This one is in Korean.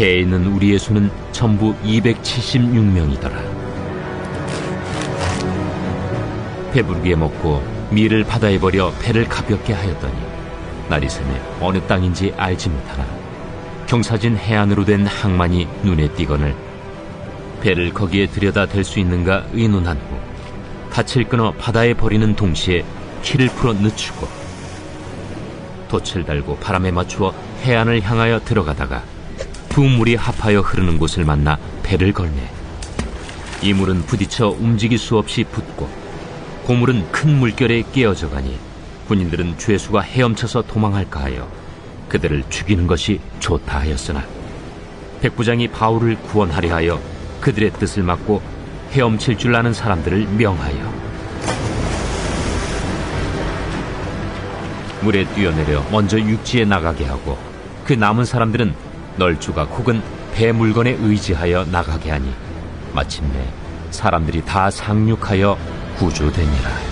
배에 있는 우리의 수는 전부 276명이더라. 배부르게 먹고 밀을 바다에 버려 배를 가볍게 하였더니 날이 새매 어느 땅인지 알지 못하나 경사진 해안으로 된 항만이 눈에 띄거늘 배를 거기에 들여다 댈 수 있는가 의논한 후 닻을 끊어 바다에 버리는 동시에 키를 풀어 늦추고 돛을 달고 바람에 맞추어 해안을 향하여 들어가다가 두 물이 합하여 흐르는 곳을 만나 배를 걸매 이 물은 부딪혀 움직일 수 없이 붙고 고물은 큰 물결에 깨어져 가니 군인들은 죄수가 헤엄쳐서 도망할까 하여 그들을 죽이는 것이 좋다 하였으나 백부장이 바울을 구원하려 하여 그들의 뜻을 막고 헤엄칠 줄 아는 사람들을 명하여 물에 뛰어내려 먼저 육지에 나가게 하고 그 남은 사람들은 널 조각 혹은 배 물건에 의지하여 나가게 하니 마침내 사람들이 다 상륙하여 구조되니라.